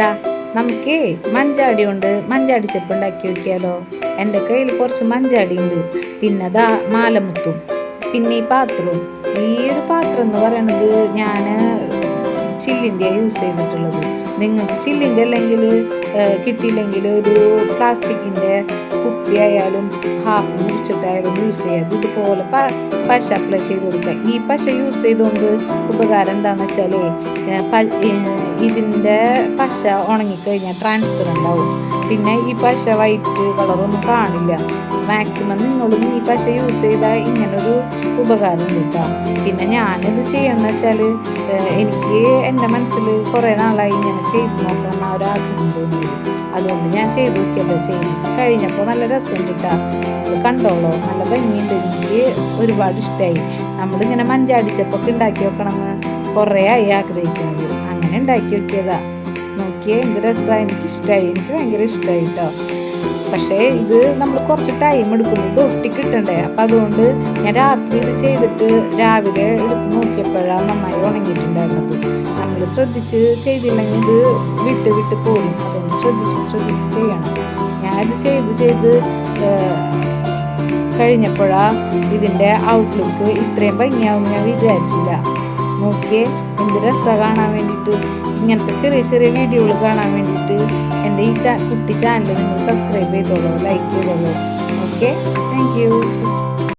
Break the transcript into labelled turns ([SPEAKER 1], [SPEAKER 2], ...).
[SPEAKER 1] ദാ നമുക്കേ മഞ്ചാടി ഉണ്ട് മഞ്ചാടി ചെപ്പ് ഉണ്ടാക്കി വെക്കാലോ. എന്റെ കയ്യിൽ കുറച്ച് മഞ്ചാടി ഉണ്ട്. പിന്നെ ദാ മാലമുത്തും. പിന്നെ ഈ പാത്രവും ഈ ഒരു പാത്രം എന്ന് പറയണത് ഞാൻ ചില്ലിന്റെ യൂസ് ചെയ്തിട്ടുള്ളത്. നിങ്ങൾക്ക് ചില്ലിന്റെ അല്ലെങ്കിൽ കിട്ടിയില്ലെങ്കിൽ ഒരു പ്ലാസ്റ്റിക്കിന്റെ കുപ്പി ആയാലും ഹാഫ് മുറിച്ചിട്ടായാലും യൂസ് ചെയ്യാം. ഇതുപോലെ പ പശ അപ്ലൈ ചെയ്ത് കൊടുക്കുക ഈ പശ യൂസ് ചെയ്തുകൊണ്ട് ഉപകാരം എന്താണെന്ന് വെച്ചാൽ ഇതിന്റെ പശ ഉണങ്ങിക്കഴിഞ്ഞാൽ ട്രാൻസ്പെറന്റ് ആവും പിന്നെ ഈ പശ വൈറ്റ് കളറൊന്നും കാണില്ല. മാക്സിമം നിങ്ങളും ഈ പശ യൂസ് ചെയ്താൽ ഇങ്ങനൊരു ഉപകാരം കിട്ടാം. പിന്നെ ഞാനിത് ചെയ്യണമെന്ന് വെച്ചാൽ എനിക്ക് എന്റെ മനസ്സിൽ കുറേ നാളായി ഇങ്ങനെ ചെയ്ത് നോക്കണം ആ ഒരു ആഗ്രഹം തോന്നി അതുകൊണ്ട് ഞാൻ ചെയ്ത് നോക്കിയല്ലോ ചെയ്യുന്നു കഴിഞ്ഞപ്പോൾ നല്ല രസം കിട്ടാം. കണ്ടോളോ? നല്ല ഭംഗിയുണ്ട്. എനിക്ക് ഒരുപാട് ഇഷ്ടമായി നമ്മളിങ്ങനെ മഞ്ചാടിച്ചപ്പൊക്കെ ഉണ്ടാക്കി വെക്കണമെന്ന് കുറേ ആയി ആഗ്രഹിക്കുന്നത്. അങ്ങനെ ഉണ്ടാക്കി നോക്കിയതാ. നോക്കിയേ എന്ത് രസമാണ് എനിക്ക് ഇഷ്ടമായി എനിക്ക് ഭയങ്കര ഇഷ്ടമായി കേട്ടോ പക്ഷേ ഇത് നമ്മൾ കുറച്ച് ടൈം എടുക്കും ഇത് ഒട്ടിക്കിട്ടണ്ടേ അപ്പം അതുകൊണ്ട് ഞാൻ രാത്രി ഇത് ചെയ്തിട്ട് രാവിലെ എടുത്ത് നോക്കിയപ്പോഴാണ് നന്നായി ഉണങ്ങിയിട്ടുണ്ടായിരുന്നത്. നമ്മൾ ശ്രദ്ധിച്ച് ചെയ്തില്ലെങ്കിൽ ഇത് വിട്ട് വിട്ട് പോകും അതുകൊണ്ട് ശ്രദ്ധിച്ച് ശ്രദ്ധിച്ച് ചെയ്യണം. ഞാനിത് ചെയ്ത് ചെയ്ത് കഴിഞ്ഞപ്പോഴാണ് ഇതിന്റെ ഔട്ട്ലുക്ക് ഇത്രയും ഭംഗിയാവും ഞാൻ വിചാരിച്ചില്ല. നോക്കിയേ. എന്ത് രസമാണ് കാണാൻ വേണ്ടിയിട്ട് ഇങ്ങനത്തെ ചെറിയ ചെറിയ വീഡിയോകൾ കാണാൻ വേണ്ടിയിട്ട് എന്റെ ഈ ചാ കുട്ടി ചാനൽ നിങ്ങൾ സബ്സ്ക്രൈബ് ചെയ്തോളൂ ലൈക്ക് ചെയ്തോളൂ. Okay thank you